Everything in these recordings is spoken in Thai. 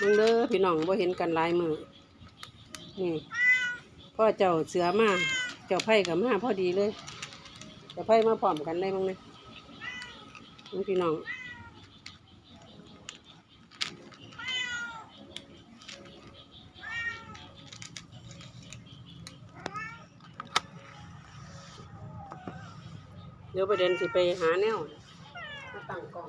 มึงเด้อพี่น้องบ่เห็นกันหลายมือนี่พ่อเจ้าเสือมาเจ้าไผ่กับมาพอดีเลยเจ้าไผ่มาพร้อมกันเลยมึงเนี่ยมึงพี่น้องเดี๋ยวประเด็นสิไปหาแนวมาตั้งกล้อง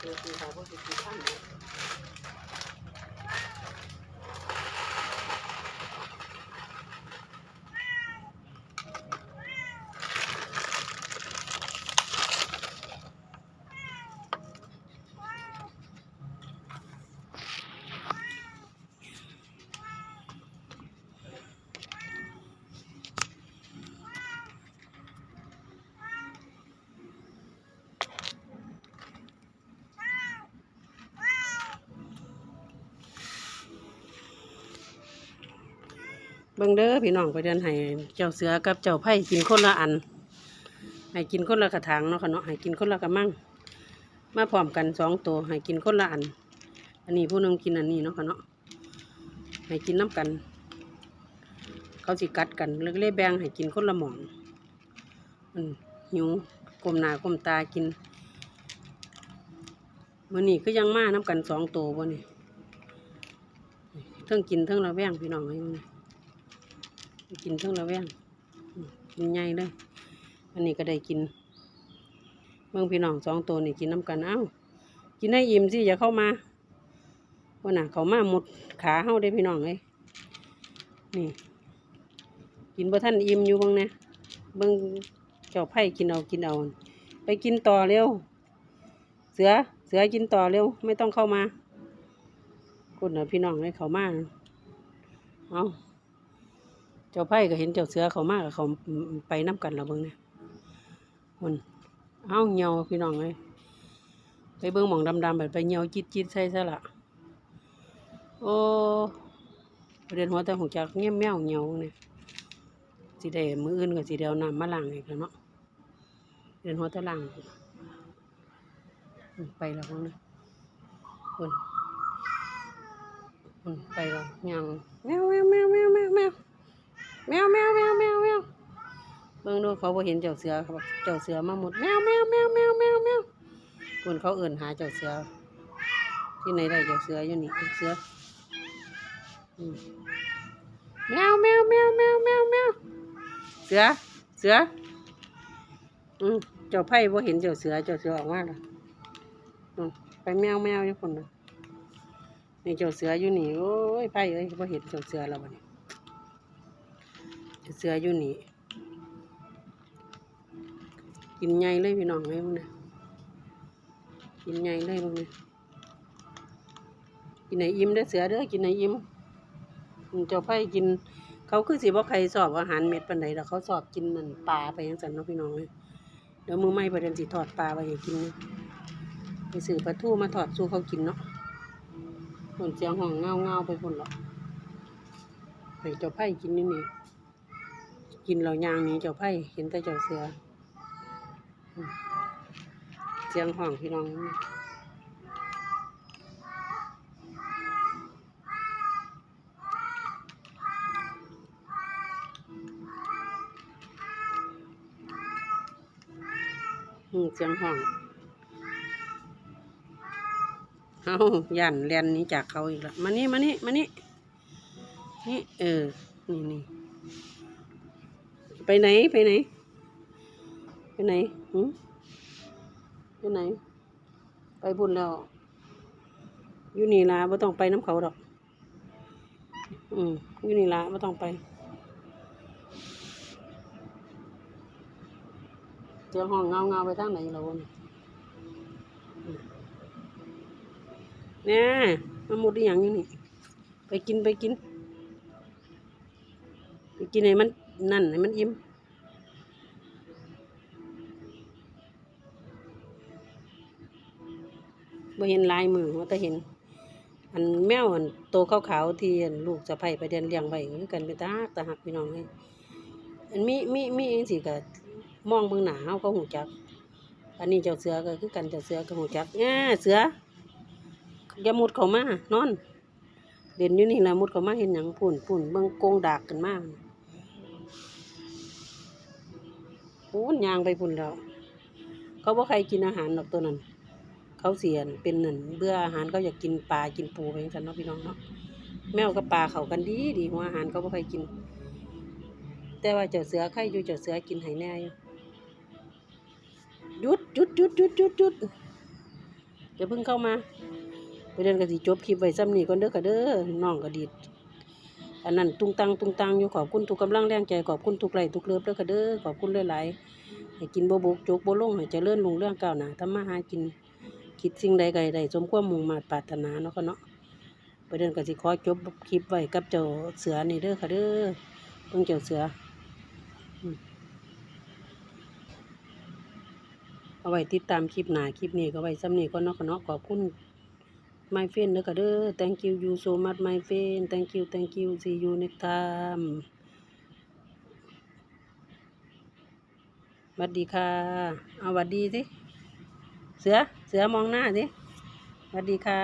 งเดี๋ยวสิหาพวกสิสิท่านเนี่ย เบิ่งเด้อพี่น้องไปเดินให้เจ้าเสือกับเจ้าไผ่กินคนละอัน ให้กินคนละกระถางเนาะค่ะเนาะให้กินคนละกระมังมาพร้อมกันสองตัวให้กินคนละอัน อันนี้ผู้นึงกินอันนี้เนาะค่ะเนาะให้กินน้ำกัน เขาสิกัดกันเล็กเล่แบงให้กินคนละหมองมันหิวกลมหน้ากลมตากินมื้อนี้ก็ยังมาน้ำกันสองตัวบ่นี่เทั้งกินเทั้งระแวงพี่น้องเอ้ยมื้อนี้ กินเทั้งละแวงอืมกินใหญ่เลย อันนี้ก็ได้กินเมืองพี่น้องสองตัวนี่กินน้ำกันเอ้ากินให้อิ่มสิอย่าเข้ามาว่าน่ะเขามาหมดขาเฮาได้พี่น้องเลยนี่ กินบ่ท่านอิ่มอยู่เบ้างนะเบิ่งเจ้าไผ่กินเอากินเอา ไปกินต่อเร็ว เสือเสือกินต่อเร็ว ไม่ต้องเข้ามาคุณนะพี่น้องให้เขามาเอา เจ้าไผ่ก็เห็นเจ้าเสือเขามากเขาไปน้ำกันแล้วเบิ่งเนี่ยมันเอ้าเหี่ยวพี่น้องเลยไปเบิ่งหมองดำๆแบบไปเหี่ยวจิตจิตใส่ซะละโอ้ประเด็นหัวแต่หัวจักเงี้ยแมวเหี่ยวเนี่ยสิได้มืออื่นก็สิเดียวน้ำมาล้างอีกแล้วเนาะเดินหัวแต่ล้างไปแล้วเบิ่งเนี่ยคนคนไปแล้วยังแมวแมวแมวแมวแมว แมวแมวแมวแมวแมวเบิ่งดูเขาบ่เห็นเจ้าเสือเขาบอกเจ้าเสือมาหมดแมวแมวแมวแมวแมวแมวคนเขาเอื่นหาเจ้าเสือ ที่ไหนได้เจ้าเสืออยู่นี่เสือแมวแมวแมวแมวแมวแมวเสือเสืออืมเจ้าไผ่บ่เห็นเจ้าเสือเจ้าเสือออกมาล้วอืมไปแมวแมวอยู่คนน่ะนี่เจ้าเสืออยู่นี่โอ้ยไผ่เอ้ยบ่เห็นเจ้าเสือแล้วบัดนี้ เสืออยู่นี่ กินใหญ่เลยพี่น้องเลยมึงนะกินใหญ่เลยมึงนะกินไหนอิ่มเด้เสือเด้อกินไหนอิ่มเจ้าไผ่กิน เขาคือสิบ่ใครสอบอาหารเม็ดปานใดแล้วเขาสอบกินนั่นปลาไปยังสันเนาะพี่น้องเลยเดี๋ยวมือไม่ประเด็นสิทอดปลาไปให้กินไปซื้อปลาทูมาทอดสู้เขากินเนาะคนเสียงห้องเงาเงาไปคนหรอกให้เจ้าไผ่กินนี่นี่ กินเรายางนี้เจ้าไผ่เห็นแต่เจ้าเสือเสียงห้องพี่น้องอืมเสียงห้องเอาย่านเรียนนี้จากเขาอีกแล้วมานี่มานี่มานี่นี่เออ นี่นี่ ไปไหนไปไหน ไปไหนหืไปไหน ไปบุญแล้วอยู่นี่ละไม่ต้องไปน้ำเขาดอก อืมอยู่นี่ละไม่ต้องไปเจอห้องเงาเงาไปทางไหนเราเนี่ยเนี่ยมันหมดอย่างนี้นี่ ไปกินไปกิน ไปกินให้มัน นั่นให้มันอิ่มบ่เห็นลายมือว่าแต่เห็น อันแมวอันโตขาวๆที่อันลูกสะใภ้ไปเดินเลี้ยงไว้คือกันเป็นตาตาหักพี่น้องเลยอันมีมีมีจังซี่ก็มองเบิ่งหน้าเฮาก็ฮู้จัก อันนี้เจ้าเสือก็คือกันเจ้าเสือก็ฮู้จักแง่เสืออย่ามุดเขามานอนเด่นอยู่นี่ละมุดเขามาเห็นหยังปุ่นปุ่นเบิ่งกงดากกันมาก ปูนยางไปพุ่นแล้วเขาบ่ใครกินอาหารหรอกตัวนั้น เขาเสียนเป็นหนั่นเบื่ออาหารเขาอยากกินปลากินปูไปจังซั่นเนาะพี่น้องเนาะแมวกับปลาเขากันดีดีหัวอาหารเขาบ่ใครกิน แต่ว่าเจ้าเสือใครอยู่เจ้าเสือกินให้แน่อยู่หยุดหยุดหยุดหยุดหยุดหยุดอย่าเพิ่งเข้ามาไปเดินกันสิจบคลิปไว้ซ้ำนี้ก่อนเด้อค่ะเด้อน้องก็ดีด อันนั้นตุงตังตุงตังอยู่ขอบคุณทุกกำลังแรงใจขอบคุณทุกไหลทุกเลิฟเด้อค่ะเด้อขอบคุณหลายๆให้กินบ่บกจกบ่ลงให้เจริญรุ่งเรื่องเก้าหนาทำมาหากินคิดสิ่งใดใดสมความมุ่งมาปรารถนาเนาะค่ะเนาะไปเดินกันสิขอจบคลิปไว้กับเจ้าเสือนี่เด้อค่ะเด้อเพิ่งเจ้าเสือเอาไว้ติดตามคลิปหนาคลิปนี้ก็ไว้ซ้ำนี้ก็เนาะค่ะเนาะขอบคุณ my friend เด้อค่ะเด้อ thank you you so much my friend thank you thank you see you next time สวัสดีค่ะ เอาสวัสดีสิ เสือ เสือมองหน้าสิสวัสดีค่ะ